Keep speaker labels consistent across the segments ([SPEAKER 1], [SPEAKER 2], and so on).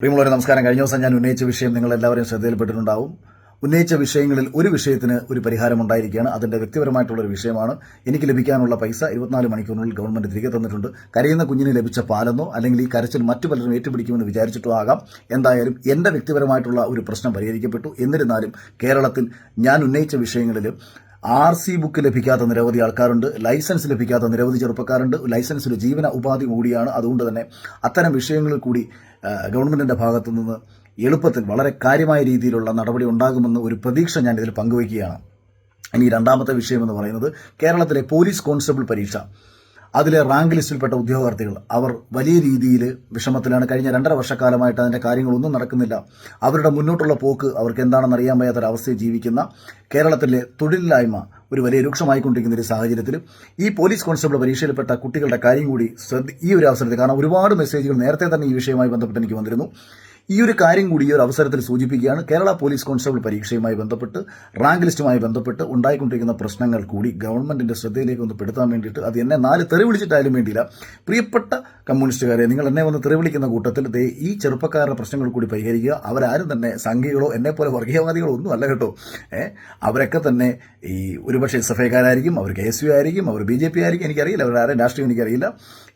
[SPEAKER 1] പ്രിയമുള്ളവരെ നമസ്കാരം. കഴിഞ്ഞ ദിവസം ഞാൻ ഉന്നയിച്ച വിഷയം നിങ്ങൾ എല്ലാവരും ശ്രദ്ധയിൽപ്പെട്ടിട്ടുണ്ടാവും. ഉന്നയിച്ച വിഷയങ്ങളിൽ ഒരു വിഷയത്തിന് ഒരു പരിഹാരം ഉണ്ടായിരിക്കുകയാണ് അതിന്റെ വ്യക്തിപരമായിട്ടുള്ള ഒരു വിഷയമാണ്. എനിക്ക് ലഭിക്കാനുള്ള പൈസ ഇരുപത്തിനാല് മണിക്കൂറിനുള്ളിൽ ഗവൺമെന്റ് തിരികെ തന്നിട്ടുണ്ട്. കരയുന്ന കുഞ്ഞിന് ലഭിച്ച പാലെന്നോ അല്ലെങ്കിൽ ഈ കരച്ചിൽ മറ്റു പലരും ഏറ്റുപിടിക്കുമെന്ന് വിചാരിച്ചിട്ടോ ആകാം. എന്തായാലും എന്റെ വ്യക്തിപരമായിട്ടുള്ള ഒരു പ്രശ്നം പരിഹരിക്കപ്പെട്ടു. എന്നിരുന്നാലും കേരളത്തിൽ ഞാൻ ഉന്നയിച്ച വിഷയങ്ങളിൽ ആർ സി ബുക്ക് ലഭിക്കാത്ത നിരവധി ആൾക്കാരുണ്ട്. ലൈസൻസ് ലഭിക്കാത്ത നിരവധി ചെറുപ്പക്കാരുണ്ട്. ലൈസൻസ് ഒരു ജീവന ഉപാധി കൂടിയാണ്. അതുകൊണ്ട് തന്നെ അത്തരം വിഷയങ്ങളിൽ കൂടി ഗവൺമെന്റിന്റെ ഭാഗത്തു നിന്ന് എളുപ്പത്തിൽ വളരെ കാര്യമായ രീതിയിലുള്ള നടപടി ഉണ്ടാകുമെന്ന് ഒരു പ്രതീക്ഷ ഞാൻ ഇതിൽ പങ്കുവയ്ക്കുകയാണ്. ഇനി രണ്ടാമത്തെ വിഷയം എന്ന് പറയുന്നത് കേരളത്തിലെ പോലീസ് കോൺസ്റ്റബിൾ പരീക്ഷ. അതിലെ റാങ്ക് ലിസ്റ്റിൽപ്പെട്ട ഉദ്യോഗാർത്ഥികൾ. അവർ വലിയ രീതിയിൽ വിഷമത്തിലാണ്. കഴിഞ്ഞ രണ്ടര വർഷക്കാലമായിട്ട് അതിന്റെ കാര്യങ്ങളൊന്നും നടക്കുന്നില്ല. അവരുടെ മുന്നോട്ടുള്ള പോക്ക് അവർക്ക് എന്താണെന്ന് അറിയാൻ വയ്യാത്തൊരവസ്ഥയിൽ ജീവിക്കുന്ന കേരളത്തിലെ തൊഴിലില്ലായ്മ ഒരു വലിയ രൂക്ഷമായിക്കൊണ്ടിരിക്കുന്ന ഒരു സാഹചര്യത്തിൽ ഈ പോലീസ് കോൺസ്റ്റബിൾ പരീക്ഷയിൽപ്പെട്ട കുട്ടികളുടെ കാര്യം കൂടി ഈ ഒരു അവസരത്തിൽ കാരണം ഒരുപാട് മെസ്സേജുകൾ നേരത്തെ തന്നെ ഈ വിഷയവുമായി ബന്ധപ്പെട്ട് എനിക്ക് വന്നിരുന്നു. ഈ ഒരു കാര്യം കൂടി ഈ ഒരു അവസരത്തിൽ സൂചിപ്പിക്കുകയാണ്. കേരള പോലീസ് കോൺസ്റ്റബിൾ പരീക്ഷയുമായി ബന്ധപ്പെട്ട് റാങ്ക് ലിസ്റ്റുമായി ബന്ധപ്പെട്ട് ഉണ്ടായിക്കൊണ്ടിരിക്കുന്ന പ്രശ്നങ്ങൾ കൂടി ഗവൺമെന്റിന്റെ ശ്രദ്ധയിലേക്ക് ഒന്ന് പെടുത്താൻ വേണ്ടിയിട്ട് അത് എന്നെ നാല് തെറി വിളിച്ചിട്ടായാലും വേണ്ടിയില്ല. പ്രിയപ്പെട്ട കമ്മ്യൂണിസ്റ്റുകാരെ നിങ്ങൾ എന്നെ വന്ന് തെറി വിളിക്കുന്ന കൂട്ടത്തിൽ ദേ ഈ ചെറുപ്പക്കാരുടെ പ്രശ്നങ്ങൾ കൂടി പരിഹരിക്കുക. അവരാരും തന്നെ സംഘികളോ എന്നെ പോലെ വർഗീയവാദികളോ ഒന്നും അല്ല കേട്ടോ. അവരൊക്കെ തന്നെ ഈ ഒരുപക്ഷെ എസ് എഫ് ഐക്കാരായിരിക്കും അവർ കെ എസ് യു ആയിരിക്കും അവർ ബി ജെ പി ആയിരിക്കും എനിക്കറിയില്ല അവരുടെ ആരും രാഷ്ട്രീയം എനിക്കറിയില്ല.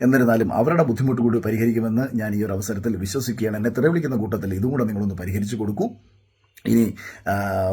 [SPEAKER 1] എന്നിരുന്നാലും അവരുടെ ബുദ്ധിമുട്ട് കൂടി പരിഹരിക്കുമെന്ന് ഞാൻ ഈ ഒരു അവസരത്തിൽ വിശ്വസിക്കുകയാണ്. എന്നെ തെളിവിളിക്കുന്ന കൂട്ടത്തിൽ ഇതും കൂടെ നിങ്ങളൊന്ന് പരിഹരിച്ചു കൊടുക്കൂ. ഇനി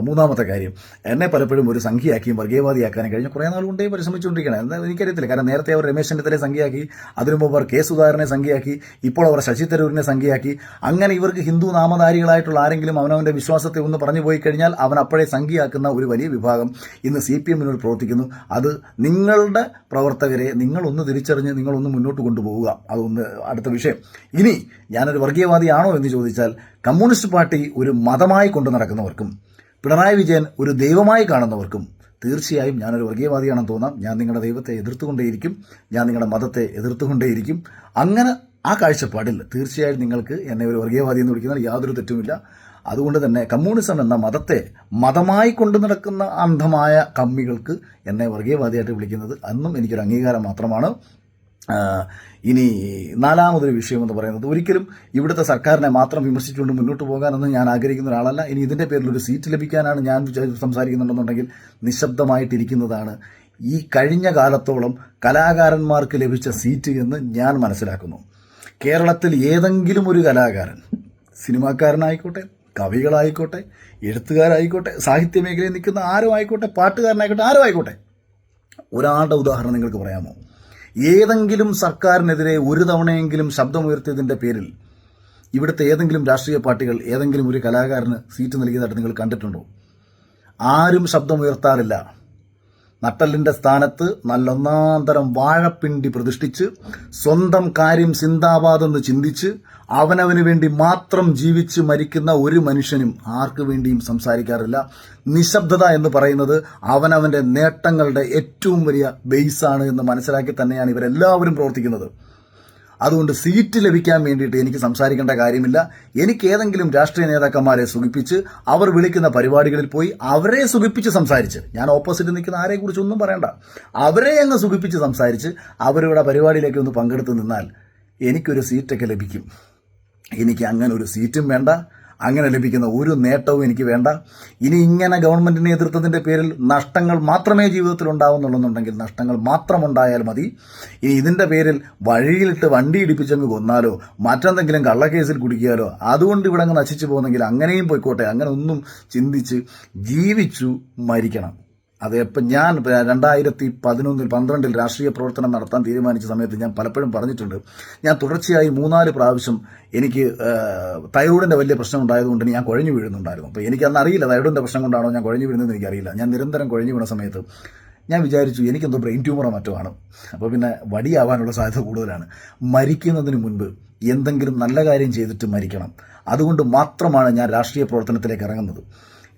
[SPEAKER 1] മൂന്നാമത്തെ കാര്യം. എന്നെ പലപ്പോഴും ഒരു സംഖ്യയാക്കിയും വർഗീയവാദിയാക്കാനും കഴിഞ്ഞ കുറേ നാൾ കൊണ്ടേ പരിശ്രമിച്ചുകൊണ്ടിരിക്കണം എന്താ എനിക്കറിയത്തില്ല. കാരണം നേരത്തെ അവർ രമേശ് ചെന്നിത്തലെ സംഖ്യയാക്കി അതിനു മുമ്പ് അവർ കെ സുധാകരനെ സംഖ്യയാക്കി ഇപ്പോൾ അവർ ശശി തരൂരിനെ സംഖ്യയാക്കി. അങ്ങനെ ഇവർക്ക് ഹിന്ദു നാമധാരികളായിട്ടുള്ള ആരെങ്കിലും അവനവന്റെ വിശ്വാസത്തെ ഒന്ന് പറഞ്ഞു പോയി കഴിഞ്ഞാൽ അവൻ അപ്പോഴേ സംഖ്യയാക്കുന്ന ഒരു വലിയ വിഭാഗം ഇന്ന് സി പി എമ്മിനോട് പ്രവർത്തിക്കുന്നു. അത് നിങ്ങളുടെ പ്രവർത്തകരെ നിങ്ങളൊന്ന് തിരിച്ചറിഞ്ഞ് നിങ്ങളൊന്ന് മുന്നോട്ട് കൊണ്ടുപോവുക. അതൊന്ന് അടുത്ത വിഷയം. ഇനി ഞാനൊരു വർഗീയവാദിയാണോ എന്ന് ചോദിച്ചാൽ കമ്മ്യൂണിസ്റ്റ് പാർട്ടി ഒരു മതമായി കൊണ്ടു നടക്കുന്നവർക്കും പിണറായി വിജയൻ ഒരു ദൈവമായി കാണുന്നവർക്കും തീർച്ചയായും ഞാനൊരു വർഗീയവാദിയാണെന്ന് തോന്നാം. ഞാൻ നിങ്ങളുടെ ദൈവത്തെ എതിർത്തുകൊണ്ടേയിരിക്കും. ഞാൻ നിങ്ങളുടെ മതത്തെ എതിർത്തുകൊണ്ടേയിരിക്കും. അങ്ങനെ ആ കാഴ്ചപ്പാടിൽ തീർച്ചയായും നിങ്ങൾക്ക് എന്നെ ഒരു വർഗീയവാദി എന്ന് വിളിക്കുന്നതിൽ യാതൊരു തെറ്റുമില്ല. അതുകൊണ്ട് തന്നെ കമ്മ്യൂണിസം എന്ന മതത്തെ മതമായി കൊണ്ടു നടക്കുന്ന അന്ധമായ കമ്മികൾക്ക് എന്നെ വർഗീയവാദിയായിട്ട് വിളിക്കുന്നത് അന്നും എനിക്കൊരു അംഗീകാരം മാത്രമാണ്. ഇനി നാലാമതൊരു വിഷയം എന്ന് പറയുന്നത് ഒരിക്കലും ഇവിടുത്തെ സർക്കാരിനെ മാത്രം വിമർശിച്ചുകൊണ്ട് മുന്നോട്ട് പോകാനൊന്നും ഞാൻ ആഗ്രഹിക്കുന്ന ഒരാളല്ല. ഇനി ഇതിന്റെ പേരിൽ ഒരു സീറ്റ് ലഭിക്കാനാണ് ഞാൻ സംസാരിക്കുന്നുണ്ടെന്നുണ്ടെങ്കിൽ നിശബ്ദമായിട്ടിരിക്കുന്നതാണ് ഈ കഴിഞ്ഞ കാലത്തോളം കലാകാരന്മാർക്ക് ലഭിച്ച സീറ്റ് എന്ന് ഞാൻ മനസ്സിലാക്കുന്നു. കേരളത്തിൽ ഏതെങ്കിലും ഒരു കലാകാരൻ സിനിമാക്കാരനായിക്കോട്ടെ കവികളായിക്കോട്ടെ എഴുത്തുകാരായിക്കോട്ടെ സാഹിത്യ മേഖലയിൽ നിൽക്കുന്ന ആരും ആയിക്കോട്ടെ പാട്ടുകാരനായിക്കോട്ടെ ആരും ആയിക്കോട്ടെ ഒരാളുടെ ഉദാഹരണം നിങ്ങൾക്ക് പറയാമോ? ഏതെങ്കിലും സർക്കാരിനെതിരെ ഒരു തവണയെങ്കിലും ശബ്ദമുയർത്തിയതിന്റെ പേരിൽ ഇവിടുത്തെ ഏതെങ്കിലും രാഷ്ട്രീയ പാർട്ടികൾ ഏതെങ്കിലും ഒരു കലാകാരന് സീറ്റ് നൽകിയതായിട്ട് നിങ്ങൾ കണ്ടിട്ടുണ്ടോ? ആരും ശബ്ദമുയർത്താറില്ല. നട്ടലിന്റെ സ്ഥാനത്ത് നല്ലൊന്നാന്തരം വാഴപ്പിണ്ടി പ്രതിഷ്ഠിച്ച് സ്വന്തം കാര്യം സിന്ദാബാദ് എന്ന് ചിന്തിച്ച് അവനവന് വേണ്ടി മാത്രം ജീവിച്ച് മരിക്കുന്ന ഒരു മനുഷ്യനും ആർക്കു വേണ്ടിയും സംസാരിക്കാറില്ല. നിശബ്ദത എന്ന് പറയുന്നത് അവനവന്റെ നേട്ടങ്ങളുടെ ഏറ്റവും വലിയ ബേസാണ് എന്ന് മനസ്സിലാക്കി തന്നെയാണ് ഇവരെല്ലാവരും പ്രവർത്തിക്കുന്നത്. അതുകൊണ്ട് സീറ്റ് ലഭിക്കാൻ വേണ്ടിയിട്ട് എനിക്ക് സംസാരിക്കേണ്ട കാര്യമില്ല. എനിക്ക് ഏതെങ്കിലും രാഷ്ട്രീയ നേതാക്കന്മാരെ സുഖിപ്പിച്ച് അവർ വിളിക്കുന്ന പരിപാടികളിൽ പോയി അവരെ സുഖിപ്പിച്ച് സംസാരിച്ച് ഞാൻ ഓപ്പോസിറ്റ് നിൽക്കുന്ന ആരെ കുറിച്ച് ഒന്നും പറയണ്ട അവരെ അങ്ങ് സുഖിപ്പിച്ച് സംസാരിച്ച് അവരുടെ പരിപാടിയിലേക്ക് ഒന്ന് പങ്കെടുത്ത് നിന്നാൽ എനിക്കൊരു സീറ്റൊക്കെ ലഭിക്കും. എനിക്ക് അങ്ങനെ ഒരു സീറ്റും വേണ്ട. അങ്ങനെ ലഭിക്കുന്ന ഒരു നേട്ടവും എനിക്ക് വേണ്ട. ഇനി ഇങ്ങനെ ഗവൺമെന്റ് നേതൃത്വത്തിന്റെ പേരിൽ നഷ്ടങ്ങൾ മാത്രമേ ജീവിതത്തിൽ ഉണ്ടാവുന്നുള്ളെന്നുണ്ടെങ്കിൽ നഷ്ടങ്ങൾ മാത്രം ഉണ്ടായാൽ മതി. ഇനി ഇതിന്റെ പേരിൽ വഴിയിലിട്ട് വണ്ടി ഇടിപ്പിച്ചങ്ങ് കൊന്നാലോ മറ്റെന്തെങ്കിലും കള്ളക്കേസിൽ കുടിക്കിയാലോ അതുകൊണ്ട് ഇവിടെ അങ്ങ് നശിച്ചു പോകുന്നെങ്കിൽ അങ്ങനെയും പോയിക്കോട്ടെ അങ്ങനെ ഒന്നും ചിന്തിച്ച് ജീവിച്ചു മരിക്കണം. അത് ഇപ്പം ഞാൻ രണ്ടായിരത്തി പതിനൊന്നിൽ പന്ത്രണ്ടിൽ രാഷ്ട്രീയ പ്രവർത്തനം നടത്താൻ തീരുമാനിച്ച സമയത്ത് ഞാൻ പലപ്പോഴും പറഞ്ഞിട്ടുണ്ട്. ഞാൻ തുടർച്ചയായി മൂന്നാൽ പ്രാവശ്യം എനിക്ക് തൈറോയിഡിന്റെ വലിയ പ്രശ്നം ഉണ്ടായതുകൊണ്ട് ഞാൻ കുഴഞ്ഞു വീഴുന്നുണ്ടായിരുന്നു. അപ്പോൾ എനിക്ക് അന്ന് അറിയില്ല തൈറോയിഡിന്റെ പ്രശ്നം കൊണ്ടാണോ ഞാൻ കുഴഞ്ഞു വീഴുന്നതെന്ന് എനിക്കറിയില്ല. ഞാൻ നിരന്തരം കുഴഞ്ഞു വീണ സമയത്ത് ഞാൻ വിചാരിച്ചു എനിക്കെന്തോ ബ്രെയിൻ ട്യൂമറോ മറ്റോ ആണ്. അപ്പോൾ പിന്നെ വടിയാവാനുള്ള സാധ്യത കൂടുതലാണ്. മരിക്കുന്നതിന് മുൻപ് എന്തെങ്കിലും നല്ല കാര്യം ചെയ്തിട്ട് മരിക്കണം. അതുകൊണ്ട് മാത്രമാണ് ഞാൻ രാഷ്ട്രീയ പ്രവർത്തനത്തിലേക്ക് ഇറങ്ങുന്നത്.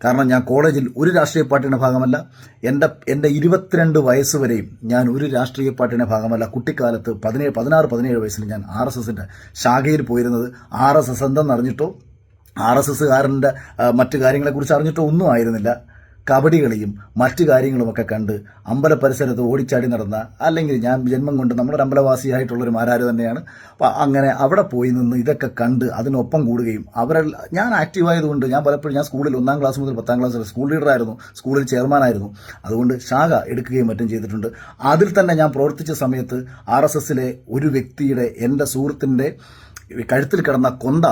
[SPEAKER 1] കാരണം ഞാൻ കോളേജിൽ ഒരു രാഷ്ട്രീയ പാർട്ടിയുടെ ഭാഗമല്ല. എന്റെ എന്റെ ഇരുപത്തിരണ്ട് വയസ്സ് വരെയും ഞാൻ ഒരു രാഷ്ട്രീയ പാർട്ടിയുടെ ഭാഗമല്ല. കുട്ടിക്കാലത്ത് പതിനേഴ് പതിനാറ് പതിനേഴ് വയസ്സിൽ ഞാൻ ആർ എസ് എസിന്റെ ശാഖയിൽ പോയിരുന്നത്. ആർ എസ് എസ് എന്തെന്ന് അറിഞ്ഞിട്ടോ? ആർ എസ് എസ്സുകാരന്റെ മറ്റു കാര്യങ്ങളെക്കുറിച്ച് അറിഞ്ഞിട്ടോ ഒന്നും ആയിരുന്നില്ല. കബഡി കളിയും മറ്റു കാര്യങ്ങളുമൊക്കെ കണ്ട് അമ്പല പരിസരത്ത് ഓടിച്ചാടി നടന്ന അല്ലെങ്കിൽ ഞാൻ ജന്മം കൊണ്ട് നമ്മുടെ അമ്പലവാസിയായിട്ടുള്ളൊരു മാരാര് തന്നെയാണ്. അപ്പം അങ്ങനെ അവിടെ പോയി നിന്ന് ഇതൊക്കെ കണ്ട് അതിനൊപ്പം കൂടുകയും അവരെ ഞാൻ ആക്റ്റീവായതുകൊണ്ട് ഞാൻ പലപ്പോഴും ഞാൻ സ്കൂളിൽ ഒന്നാം ക്ലാസ് മുതൽ പത്താം ക്ലാസ് വരെ സ്കൂൾ ലീഡറായിരുന്നു സ്കൂളിൽ ചെയർമാനായിരുന്നു അതുകൊണ്ട് ശാഖ എടുക്കുകയും മറ്റും ചെയ്തിട്ടുണ്ട്. അതിൽ തന്നെ ഞാൻ പ്രവർത്തിച്ച സമയത്ത് ആർ ഒരു വ്യക്തിയുടെ എന്റെ സുഹൃത്തിന്റെ കഴുത്തിൽ കിടന്ന കൊന്ത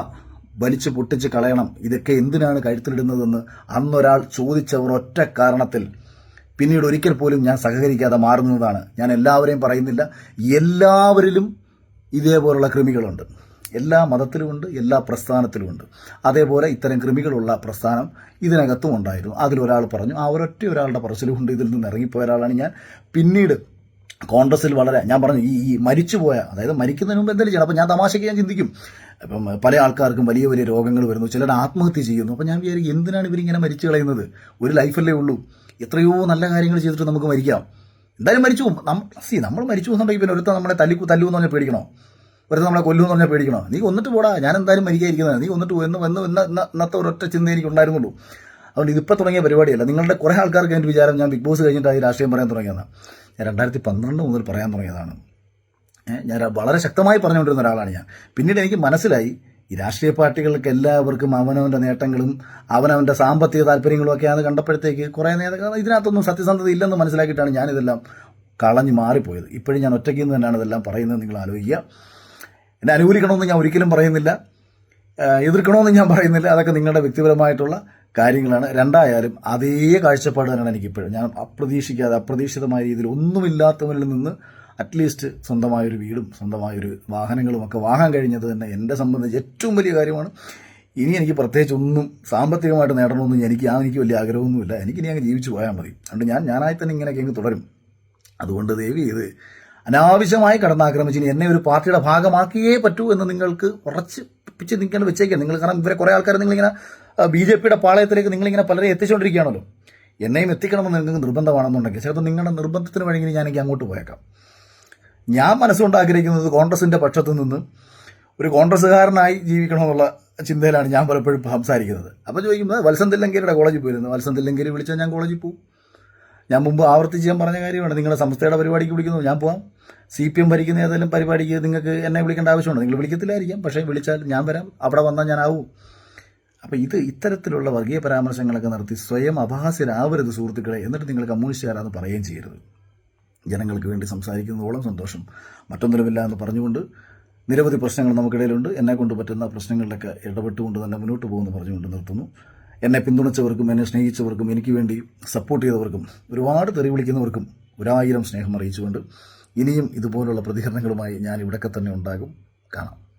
[SPEAKER 1] വലിച്ചു പൊട്ടിച്ച് കളയണം. ഇതൊക്കെ എന്തിനാണ് കഴുത്തിലിടുന്നതെന്ന് അന്നൊരാൾ ചോദിച്ചവർ ഒറ്റ കാരണത്തിൽ പിന്നീട് ഒരിക്കൽ പോലും ഞാൻ സഹകരിക്കാതെ മാറുന്നതാണ്. ഞാൻ എല്ലാവരെയും പറയുന്നില്ല. എല്ലാവരിലും ഇതേപോലുള്ള കൃമികളുണ്ട്. എല്ലാ മതത്തിലുമുണ്ട് എല്ലാ പ്രസ്ഥാനത്തിലുമുണ്ട്. അതേപോലെ ഇത്തരം കൃമികളുള്ള പ്രസ്ഥാനം ഇതിനകത്തും ഉണ്ടായിരുന്നു. അതിലൊരാൾ പറഞ്ഞു ആ ഒരൊറ്റ ഒരാളുടെ പറച്ചിലുകൊണ്ട് ഇതിൽ നിന്ന് ഇറങ്ങിപ്പോയ ഒരാളാണ് ഞാൻ. പിന്നീട് കോൺഗ്രസിൽ വളരെ ഞാൻ പറഞ്ഞു ഈ ഈ മരിച്ചുപോയ അതായത് മരിക്കുന്നതിന് മുമ്പ് എന്തെങ്കിലും ചെയ്യണം. അപ്പോൾ ഞാൻ തമാശയ്ക്ക് ഞാൻ ചിന്തിക്കും. അപ്പം പല ആൾക്കാർക്കും വലിയ വലിയ രോഗങ്ങൾ വരുന്നു. ചിലർ ആത്മഹത്യ ചെയ്യുന്നു. അപ്പം ഞാൻ വിചാരിക്കും എന്തിനാണ് ഇവരിങ്ങനെ മരിച്ചു കളയുന്നത്? ഒരു ലൈഫല്ലേ ഉള്ളൂ. എത്രയോ നല്ല കാര്യങ്ങൾ ചെയ്തിട്ട് നമുക്ക് മരിക്കാം. എന്തായാലും മരിച്ചു സി നമ്മൾ മരിച്ചു പോകുന്നുണ്ടെങ്കിൽ പിന്നെ ഒരുത്ത നമ്മളെ തല്ലി തല്ലുമെന്ന് പറഞ്ഞാൽ പേടിക്കണോ? ഒരുത്ത നമ്മളെ കൊല്ലു എന്ന് പറഞ്ഞാൽ പേടിക്കണോ? നീ ഒന്നിട്ട് പോടാ. ഞാൻ എന്തായാലും മരിക്കാതിരിക്കുന്നതാണ് നീ ഒന്നിട്ട് പോയി എന്ന് വന്ന് ഇന്ന ഇന്ന- ഇന്നത്തെ ഒരൊറ്റ ചിന്ത എനിക്ക് ഉണ്ടായിരുന്നുള്ളൂ. അതുകൊണ്ട് ഇതിപ്പോൾ തുടങ്ങിയ പരിപാടിയല്ല. നിങ്ങളുടെ കുറേ ആൾക്കാർക്ക് എന്റെ വിചാരം ഞാൻ ബിഗ് ബോസ് കഴിഞ്ഞിട്ട് ഈ രാഷ്ട്രീയം പറയാൻ തുടങ്ങിയതാണ് ഞാൻ രണ്ടായിരത്തി പന്ത്രണ്ട് മുതൽ പറയാൻ തുടങ്ങിയതാണ്. ഞാൻ വളരെ ശക്തമായി പറഞ്ഞുകൊണ്ടിരുന്ന ഒരാളാണ് ഞാൻ. പിന്നീട് എനിക്ക് മനസ്സിലായി ഈ രാഷ്ട്രീയ പാർട്ടികൾക്ക് എല്ലാവർക്കും അവനവന്റെ നേട്ടങ്ങളും അവനവന്റെ സാമ്പത്തിക താല്പര്യങ്ങളും ഒക്കെയാണ് കണ്ടപ്പോഴത്തേക്ക് കുറേ നേരം ഇതിനകത്തൊന്നും സത്യസന്ധത ഇല്ലെന്ന് മനസ്സിലാക്കിയിട്ടാണ് ഞാനിതെല്ലാം കളഞ്ഞു മാറിപ്പോയത്. ഇപ്പോഴും ഞാൻ ഒറ്റയ്ക്ക് നിന്ന് തന്നെയാണ് ഇതെല്ലാം പറയുന്നത് നിങ്ങൾ ആലോചിക്കുക. എന്നെ അനുകൂലിക്കണമെന്ന് ഞാൻ ഒരിക്കലും പറയുന്നില്ല. എതിർക്കണമെന്ന് ഞാൻ പറയുന്നില്ല. അതൊക്കെ നിങ്ങളുടെ വ്യക്തിപരമായിട്ടുള്ള കാര്യങ്ങളാണ്. രണ്ടായാലും അതേ കാഴ്ചപ്പാട് തന്നെയാണ് എനിക്കിപ്പോഴും. ഞാൻ അപ്രതീക്ഷിക്കാതെ അപ്രതീക്ഷിതമായ രീതിയിൽ ഒന്നുമില്ലാത്തവരിൽ നിന്ന് അറ്റ്ലീസ്റ്റ് സ്വന്തമായൊരു വീടും സ്വന്തമായൊരു വാഹനങ്ങളും ഒക്കെ വാങ്ങാൻ കഴിഞ്ഞത് തന്നെ എന്നെ സംബന്ധിച്ച് ഏറ്റവും വലിയ കാര്യമാണ്. ഇനി എനിക്ക് പ്രത്യേകിച്ച് ഒന്നും സാമ്പത്തികമായിട്ട് നേടണമെന്നും എനിക്ക് ആ എനിക്ക് വലിയ ആഗ്രഹമൊന്നുമില്ല. എനിക്കിനി അങ്ങ് ജീവിച്ചു പോയാൽ മതി. അതുകൊണ്ട് ഞാൻ ഞാനായി തന്നെ ഇങ്ങനെയൊക്കെ അങ്ങ് തുടരും. അതുകൊണ്ട് ദേവി ഇത് അനാവശ്യമായി കടന്നാക്രമിച്ച് ഇനി എന്നെ ഒരു പാർട്ടിയുടെ ഭാഗമാക്കിയേ പറ്റൂ എന്ന് നിങ്ങൾക്ക് ഉറച്ച് പിച്ച് നിൽക്കേണ്ട വെച്ചേക്കാം. നിങ്ങൾ കാരണം ഇവരെ കുറേ ആൾക്കാർ നിങ്ങളിങ്ങനെ ബി ജെ പിയുടെ പാളയത്തിലേക്ക് നിങ്ങളിങ്ങനെ പലരെ എത്തിച്ചുകൊണ്ടിരിക്കുകയാണല്ലോ. എന്നെയും എത്തിക്കണമെന്ന് നിങ്ങൾക്ക് നിർബന്ധമാണെന്നുണ്ടെങ്കിൽ ചിലപ്പോൾ നിങ്ങളുടെ നിർബന്ധത്തിന് വേണമെങ്കിൽ ഞാൻ എനിക്ക് അങ്ങോട്ട് പോയേക്കാം. ഞാൻ മനസ്സുകൊണ്ട് ആഗ്രഹിക്കുന്നത് കോൺഗ്രസിന്റെ പക്ഷത്തു നിന്ന് ഒരു കോൺഗ്രസ്സുകാരനായി ജീവിക്കണമെന്നുള്ള ചിന്തയിലാണ് ഞാൻ പലപ്പോഴും സംസാരിക്കുന്നത്. അപ്പോൾ ചോദിക്കുന്നത് വത്സൻ കോളേജിൽ പോയിരുന്നു. വത്സൻ വിളിച്ചാൽ ഞാൻ കോളേജിൽ പോകും ഞാൻ മുമ്പ് ആവർത്തിച്ച് ഞാൻ പറഞ്ഞ കാര്യമാണ്. നിങ്ങളുടെ സംസ്ഥയുടെ പരിപാടിക്ക് വിളിക്കുന്നു ഞാൻ പോകാം സി പി എം ഭരിക്കുന്ന ഏതെങ്കിലും പരിപാടിക്ക് നിങ്ങൾക്ക് എന്നെ വിളിക്കേണ്ട ആവശ്യമുണ്ട്? നിങ്ങൾ വിളിക്കത്തില്ലായിരിക്കാം പക്ഷേ വിളിച്ചാൽ ഞാൻ വരാം. അവിടെ വന്നാൽ ഞാൻ ആവും. അപ്പോൾ ഇത് ഇത്തരത്തിലുള്ള വർഗീയ പരാമർശങ്ങളൊക്കെ നടത്തി സ്വയം അപഹാസ്യരാവരുത് സുഹൃത്തുക്കളെ എന്നിട്ട് നിങ്ങൾ കമ്മ്യൂണിസ്റ്റുകാരാന്ന് പറയുകയും ചെയ്യരുത്. ജനങ്ങൾക്ക് വേണ്ടി സംസാരിക്കുന്നതോളം സന്തോഷം. മറ്റൊന്നിലുമില്ല എന്ന് പറഞ്ഞുകൊണ്ട് നിരവധി പ്രശ്നങ്ങൾ നമുക്കിടയിലുണ്ട്. എന്നെ കൊണ്ട് പറ്റുന്ന പ്രശ്നങ്ങളിലൊക്കെ ഇടപെട്ടുകൊണ്ട് തന്നെ മുന്നോട്ട് പോകുമെന്ന് പറഞ്ഞുകൊണ്ട് നിർത്തുന്നു. എന്നെ പിന്തുണച്ചവർക്കും എന്നെ സ്നേഹിച്ചവർക്കും എനിക്ക് വേണ്ടി സപ്പോർട്ട് ചെയ്തവർക്കും ഒരുപാട് തെറി വിളിക്കുന്നവർക്കും ഒരായിരം സ്നേഹം അറിയിച്ചുകൊണ്ട് ഇനിയും ഇതുപോലുള്ള പ്രതികരണങ്ങളുമായി ഞാൻ ഇവിടൊക്കെ തന്നെ ഉണ്ടാകും. കാണാം.